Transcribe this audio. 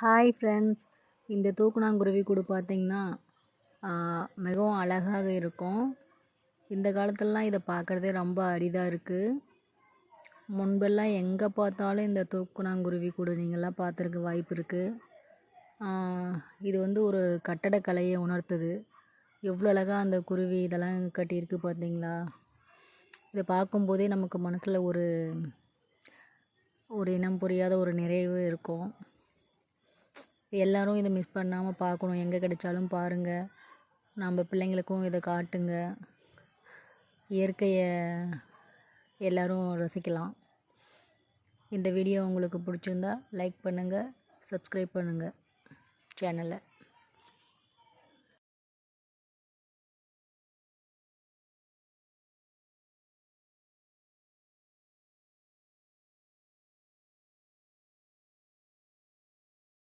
Hi friends இந்த தூக்குனாங்குருவி கூடு பார்த்திங்கன்னா மிகவும் அழகாக இருக்கும். இந்த காலத்துலலாம் இதை பார்க்குறதே ரொம்ப அரிதாக இருக்குது முன்பெல்லாம் எங்கே பார்த்தாலும் இந்த தூக்குனாங்குருவி கூடு நீங்கள்லாம் பார்த்துருக்க வாய்ப்பு இருக்குது இது வந்து ஒரு கட்டடக்கலையை உணர்த்துது. எவ்வளோ அழகாக அந்த குருவி இதெல்லாம் கட்டியிருக்கு பார்த்தீங்களா? இதை பார்க்கும்போதே நமக்கு மனசில் ஒரு ஒரு இனம் புரியாத ஒரு நிறைவு இருக்கும். எல்லோரும் இதை மிஸ் பண்ணாமல் பார்க்கணும். எங்கே கிடைச்சாலும் பாருங்கள் நம்ம பிள்ளைங்களுக்கும் இதை காட்டுங்க. இயற்கையை எல்லோரும் ரசிக்கலாம். இந்த வீடியோ உங்களுக்கு பிடிச்சிருந்தா லைக் பண்ணுங்கள் சப்ஸ்கிரைப் பண்ணுங்கள் சேனலை